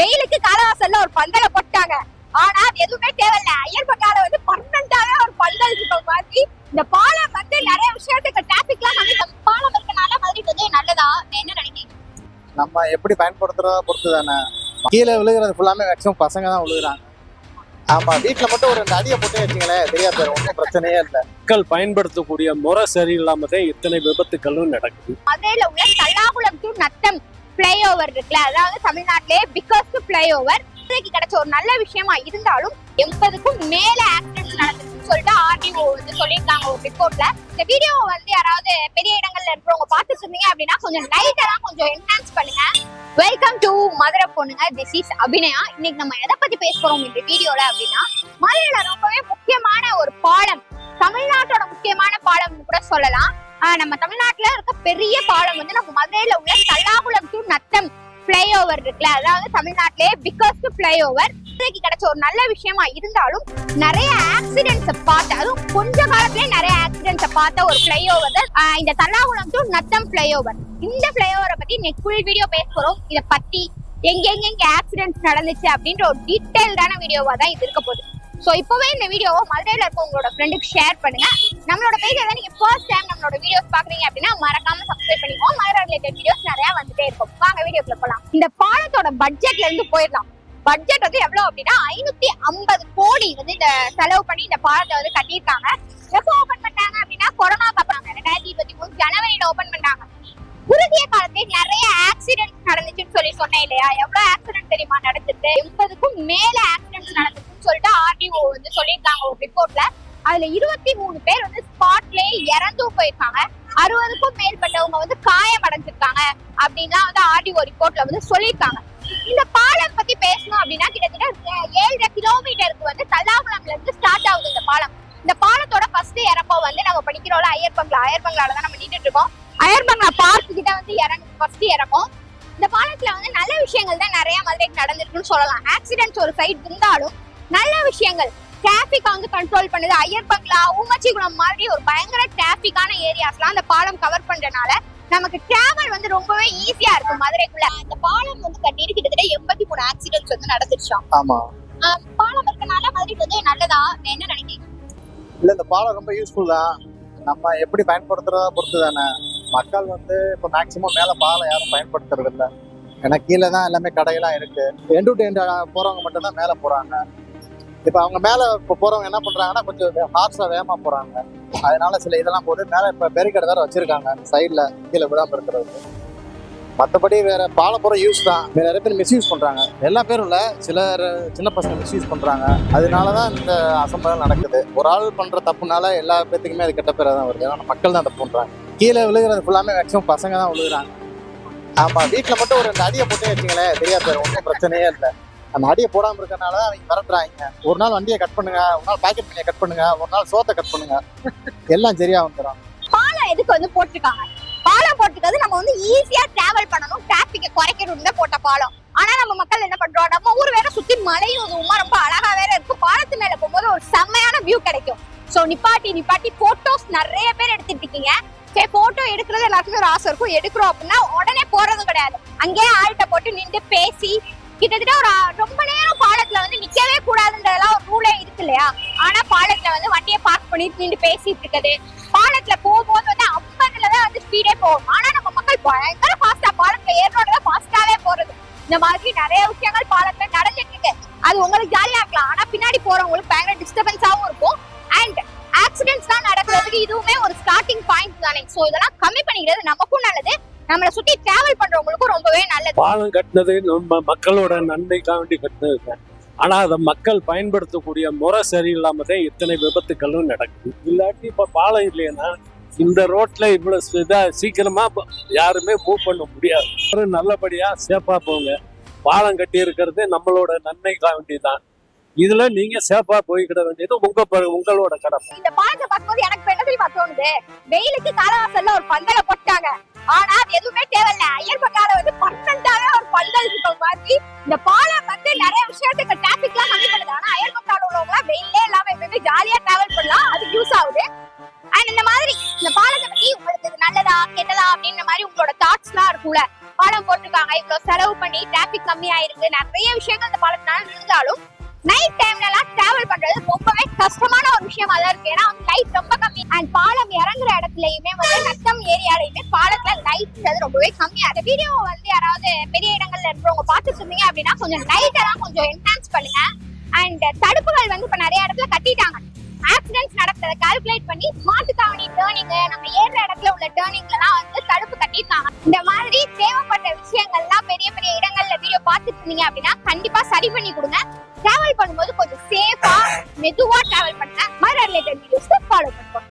வெயிலுக்கு காலவாசல்ல ஒரு பந்தல போட்டாங்க ஆனா அது எதுவுமே தேவையில்ல. ஐயர் பங்கால வந்து பர்மனண்டாவே ஒரு பந்தல் இருக்க மாதிரி இந்த பாலம் வந்து நிறைய விஷயத்துக்கு டிராபிக்லாம் கம்மி. பாலம் இருக்கனால மாதிரி வந்து நல்லதா? என்ன நினைக்கிறீங்க? நம்ம எப்படி பயன்படுத்துறத பொறுத்து தானே கீழே விழுகிறது ஃபுல்லாமே மேக்ஸிமம் பசங்க தான் விழுகுறாங்க. ஆமா வீட்டுல மட்டும் ஒரு ரெண்டு அடியை போட்டு வச்சுங்களேன் தெரியாது பேர் ஒன்றும் பிரச்சனையே இல்லை. மக்கள் பயன்படுத்தக்கூடிய முறை சரியில்லாம தான் இத்தனை விபத்துக்களும் நடக்குது. மதுரையில உள்ள தல்லாகுளம் டு நத்தம். ஃபிளைஓவர் இருக்குல்ல? அதாவது தமிழ்நாட்டிலே பிக்கஸ்ட் ஃபிளைஓவர் இன்றைக்கு கிடைச்ச ஒரு நல்ல விஷயமா இருந்தாலும் எண்பதுக்கும் மேல ஆக்சிடென்ட்ஸ் நடந்துச்சுன்னு சொல்லிட்டு ஆர்டிஓ வந்து சொல்லியிருக்காங்க ஒரு ரிப்போர்ட்ல இந்த வீடியோவை வந்து யாராவது பெரிய இடங்கள்ல இருக்கிறவங்க பார்த்துட்டு இருந்தீங்க அப்படின்னா கொஞ்சம் லைட்டெல்லாம் கொஞ்சம் என்ஹான்ஸ் பண்ணுங்க. வெல்கம் டு மதுரை பொண்ணுங்க. This is Abinaya. இன்னைக்கு நம்ம எதை பத்தி பேச போறோம் இந்த வீடியோல அப்படின்னா மதுரையில ரொம்பவே முக்கியமான ஒரு பாலம் தமிழ்நாட்டோட முக்கியமான பாலம்னு கூட சொல்லலாம். நம்ம தமிழ்நாட்டுல இருக்க பெரிய பாலம் வந்து நம்ம மதுரையில உள்ள தல்லாகுளம் டு நத்தம் ஃப்ளைஓவர் இருக்குல்ல? அதாவது தமிழ்நாட்டிலே பிக்கஸ்ட் ஃப்ளைஓவர் இன்றைக்கு கிடைச்ச ஒரு நல்ல விஷயமா இருந்தாலும் நிறைய ஆக்சிடென்ட்ஸை பார்த்து அதுவும் கொஞ்ச காலத்திலே நிறைய ஆக்சிடென்ட்ஸை பார்த்த ஒரு ஃப்ளைஓவர் தான் இந்த தல்லாகுளம் டு நத்தம் ஃப்ளைஓவர் இந்த ஃப்ளைஓவரை பத்தி நெக்ஸ்ட் ஃபுல் வீடியோ பேச போறோம். இதை பத்தி எங்க எங்க ஆக்சிடென்ட்ஸ் நடந்துச்சு அப்படின்ற ஒரு டீட்டெயில்டான வீடியோவா தான் இது இருக்க போகுது. ஸோ இப்போவே இந்த வீடியோவை மதுரையில் இருக்க உங்களோட ஃப்ரெண்டுக்கு ஷேர் பண்ணுங்க. நம்மளோட பேஜ் ஏதாவது நீங்கள் ஃபர்ஸ்ட் டைம் நம்மளோட வீடியோஸ் பார்க்குறீங்க அப்படின்னா மறக்காம சப்ஸ்கிரைப் பண்ணிக்கோ மதுரை ரிலேட்டட் வீடியோஸ் நிறையா வந்துட்டே இருக்கும். வாங்க வீடியோக்குள்ள போகலாம் இந்த பாலத்தோட பட்ஜெட்ல இருந்து போயிடலாம். பட்ஜெட் வந்து எவ்வளவு அப்படின்னா ஐநூத்தி ஐம்பது கோடி வந்து இந்த செலவு பண்ணி இந்த பாலத்தை வந்து கட்டியிருக்காங்க. எப்போ ஓபன் பண்ணாங்க அப்படின்னா கொரோனா அப்புறம் ரெண்டாயிரத்தி இருபத்தி மூணு ஜனவரியில ஓபன் பண்ணாங்க குறுகிய காலத்திலே நிறைய ஆக்சிடென்ட் நடந்துச்சுன்னு சொல்லி சொன்னேன் இல்லையா? எவ்வளவு ஆக்சிடென்ட் தெரியுமா நடந்துட்டு எண்பதுக்கும் மேல சொல்லிட்டு வந்து சொல்லியிருக்காங்க ஒரு ரிப்போர்ட்ல அதுல இருபத்தி மூணு பேர் வந்து ஸ்பாட்லயே இறந்தும் போயிருக்காங்க. அறுபதுக்கும் மேற்பட்டவங்க வந்து காயம் அடைஞ்சிருக்காங்க அப்படின்லாம் வந்து ஆர்டிஓ ரிப்போர்ட்ல வந்து சொல்லியிருக்காங்க. இந்த பாலம் பத்தி பேசணும் அப்படின்னா கிட்டத்தட்ட ஏழரை கிலோமீட்டருக்கு வந்து தல்லாகுளம்ல இருந்து ஸ்டார்ட் ஆகுது இந்த பாலம். இந்த பாலத்தோட ஃபர்ஸ்ட் இறப்போ வந்து நம்ம படிக்கிறோம்ல அய்யர் பங்களா. அய்யர் பங்களால தான் நம்ம நின்றுட்டு இருக்கோம். அய்யர் பங்களா பார்க் கிட்ட வந்து இறங்க ஃபர்ஸ்ட் இறக்கும் இந்த பாலத்துல வந்து நல்ல விஷயங்கள் தான் நிறைய மதுரைக்கு நடந்திருக்குன்னு சொல்லலாம். ஆக்சிடென்ட்ஸ் ஒரு சைட் இருந்தாலும் நல்ல விஷயங்கள். டிராபிக் வந்து கண்ட்ரோல் பண்ணுது. ஐயர் பங்களா ஊமச்சிகுளம் மாதிரி ஒரு பயங்கர டிராபிக்கான ஏரியாஸ்லாம் அந்த பாலம் கவர் பண்றதுனால நமக்கு டிராவல் வந்து ரொம்பவே ஈஸியா இருக்கும் மதுரைக்குள்ள. இந்த பாலம் வந்து கட்டிட்டு கிட்டத்தட்ட எண்பத்தி மூணு ஆக்சிடென்ட்ஸ் வந்து நடந்துருச்சாம் ஆமா. பாலம் இருக்கனால மதுரைக்கு வந்து நல்லதா? என்ன நினைக்கிறீங்க? இல்ல இந்த பாலம் ரொம்ப யூஸ்ஃபுல் தான். நம்ம எப்படி பயன்படுத்துறத பொறுத்து தானே. மக்கள் வந்து இப்போ மேக்சிமம் மேல பாலம் யாரும் பயன்படுத்துறது இல்ல ஏன்னா கீழே தான் எல்லாமே கடையெல்லாம் இருக்கு. எண்டு டு எண்டு போறவங்க மட்டும் தான் மேல போறாங்க. இப்போ அவங்க மேல இப்போ போறவங்க என்ன பண்றாங்கன்னா கொஞ்சம் ஹார்ஸா வேகமா போறாங்க. அதனால சில இதெல்லாம் போட்டு மேல இப்ப பெரிகடை வேற வச்சிருக்காங்க. சைட்ல கீழே விடாம இருக்கிறது மற்றபடி வேற பாலப்புறம் யூஸ் தான். வேற நிறைய பேர் மிஸ்யூஸ் பண்றாங்க. எல்லா பேரும் இல்ல. சிலர் சின்ன பசங்க மிஸ்யூஸ் பண்றாங்க. அதனாலதான் இந்த அசம்பளம் நடக்குது. ஒரு ஆள் பண்ற தப்புனால எல்லா பேத்துக்குமே அது கெட்ட பேராக தான் வருது. ஏன்னா மக்கள் தான் தப்பு பண்றாங்க. கீழே விழுகிறது ஃபுல்லாமே மேக்ஸிமம் பசங்க தான் விழுகுறாங்க. ஆமா வீட்டுல மட்டும் ஒரு ரெண்டு அடியை போட்டே வச்சுங்களேன் தெரியாது ஒன்றும் பிரச்சனையே இல்லை. அந்த அடியை போடாமல் இருக்கிறனால அவங்க மிரட்டுறாங்க. ஒரு நாள் வண்டியை கட் பண்ணுங்க ஒரு நாள் பாக்கெட் பண்ணியை கட் பண்ணுங்க ஒரு நாள் சோத்தை கட் பண்ணுங்க. எல்லாம் சரியா வந்துடும் பாலம் எதுக்கு வந்து போட்டிருக்காங்க? பாலம் போட்டிருக்கிறது நம்ம வந்து ஈஸியா டிராவல் பண்ணணும். டிராபிக்கை குறைக்கணும் தான் போட்ட பாலம். ஆனா நம்ம மக்கள் என்ன பண்றோம்? நம்ம ஊர் வேற சுத்தி மலையும் இதுவுமா ரொம்ப அழகா வேற இருக்கு. பாலத்து மேல போகும்போது ஒரு செம்மையான வியூ கிடைக்கும். சோ நிப்பாட்டி நிப்பாட்டி போட்டோஸ் நிறைய பேர் எடுத்துட்டு இருக்கீங்க. சரி போட்டோ எடுக்கிறது எல்லாருக்குமே ஒரு ஆசை இருக்கும். எடுக்கிறோம் அப்படின்னா உடனே போறதும் கிடையாது. அங்கேயே ஆள்கிட்ட போட்டு நின்று பேசி கிட்டத்தட்ட ஒரு ரொம்ப நேரம் பாலத்துல வந்து நிக்கவே கூடாதுன்றதெல்லாம் ஒரு ரூலே இருக்கு இல்லையா? ஆனா பாலத்துல வந்து வண்டியை பார்க் பண்ணி நின்று பேசிட்டு இருக்குது. பாலத்துல போகும்போது வந்து ஐம்பதுலதான் வந்து ஸ்பீடே போகும். ஆனா நம்ம மக்கள் பயங்கர ஃபாஸ்டா பாலத்துல ஏறோட ஃபாஸ்டாவே போறது. இந்த மாதிரி நிறைய விஷயங்கள் பாலத்துல நடந்துட்டு இருக்கு. அது உங்களுக்கு ஜாலியா இருக்கலாம். ஆனா பின்னாடி போறவங்களுக்கு பயங்கர டிஸ்டர்பன்ஸாவும் இருக்கும். அண்ட் ஆக்சிடென்ட்ஸ் தான் நடக்கிறதுக்கு இதுவுமே ஒரு ஸ்டார்டிங் பாயிண்ட் தானே. சோ இதெல்லாம் கம்மி பண்ணிக்கிறது நமக்கும் நல்லது. நம்மளை சுத்தி டிராவல் பண்றவங்களுக்கும் ரொம்பவே நல்லது. பாலம் கட்டினது நம்ம மக்களோட நன்மைக்காக வேண்டி கட்டினது. ஆனா அதை மக்கள் பயன்படுத்தக்கூடிய முறை சரியில்லாம தான் இத்தனை விபத்துக்களும் நடக்குது. இல்லாட்டி இப்ப பாலம் இல்லைன்னா இந்த ரோட்ல இவ்வளவு இதா சீக்கிரமா யாருமே மூவ் பண்ண முடியாது. நல்லபடியா சேஃபா போங்க. பாலம் கட்டி இருக்கிறது நம்மளோட நன்மைக்காக வேண்டிதான் இதுல நீங்க சேஃபா போய்க்கிட வேண்டியது உங்க உங்களோட கடமை. இந்த பாலத்தை பார்க்கும்போது எனக்கு என்ன தெரியுமா தோணுது? வெயிலுக்கு காலவாசல்ல ஒரு பந்தல போட்டாங்க. ஆனா அது எதுவுமே தேவையில்ல. ஐயர் வந்து பர்சன்டாவே ஒரு பந்தல் இருக்க மாதிரி. இந்த பாலம் வந்து நிறைய விஷயத்துக்கு டிராபிக்லாம் கம்மி பண்ணுது. ஆனா ஐயர் உள்ளவங்க வெயிலே இல்லாம எப்பவுமே ஜாலியா டிராவல் பண்ணலாம். அது யூஸ் ஆகுது. அண்ட் இந்த மாதிரி இந்த பாலத்தை பத்தி உங்களுக்கு நல்லதா கெட்டதா அப்படின்ற மாதிரி உங்களோட தாட்ஸ்லாம் இருக்கும்ல. பாலம் போட்டிருக்காங்க. இவ்வளவு செலவு பண்ணி டிராபிக் கம்மி ஆயிருக்கு நிறைய விஷயங்கள் இந்த பாலத்தினால இருந்தாலும் நைட் டைம்ல எல்லாம் டிராவல் பண்றது ரொம்பவே கஷ்டமான ஒரு விஷயமா தான் இருக்கு. ஏன்னா லைட் ரொம்ப கம்மி. அண்ட் பாலம் இறங்குற இடத்துலயுமே வந்து நத்தம் ஏரியாலையுமே பாலத்துல லைட் ரொம்பவே கம்மி அந்த வீடியோ வந்து யாராவது பெரிய இடங்கள்ல இருக்கிறவங்க பார்த்துட்டு இருந்தீங்க அப்படின்னா கொஞ்சம் லைட் கொஞ்சம் என்ஹான்ஸ் பண்ணுங்க. அண்ட் தடுப்புகள் வந்து இப்ப நிறைய இடத்துல கட்டிட்டாங்க. ஆக்சிடென்ட்ஸ் நடக்கிறத கால்குலேட் பண்ணி மாட்டுத்தாவணி டேர்னிங் நம்ம ஏற இடத்துல உள்ள டேர்னிங்லாம் வந்து தடுப்பு கட்டியிருக்காங்க. இந்த மாதிரி தேவைப்பட்ட விஷயங்கள்லாம் பெரிய பெரிய இடங்கள்ல வீடியோ பார்த்துட்டு இருந்தீங்க அப்படின்னா கண்டிப்பா சரி பண்ணி கொடுங்க. டிராவல் பண்ணும்போது கொஞ்சம் சேஃபா மெதுவா டிராவல் பண்ண மாதிரி ரிலேட்டட் வீடியோஸ்க்கு ஃபாலோ பண்ணுவோம்.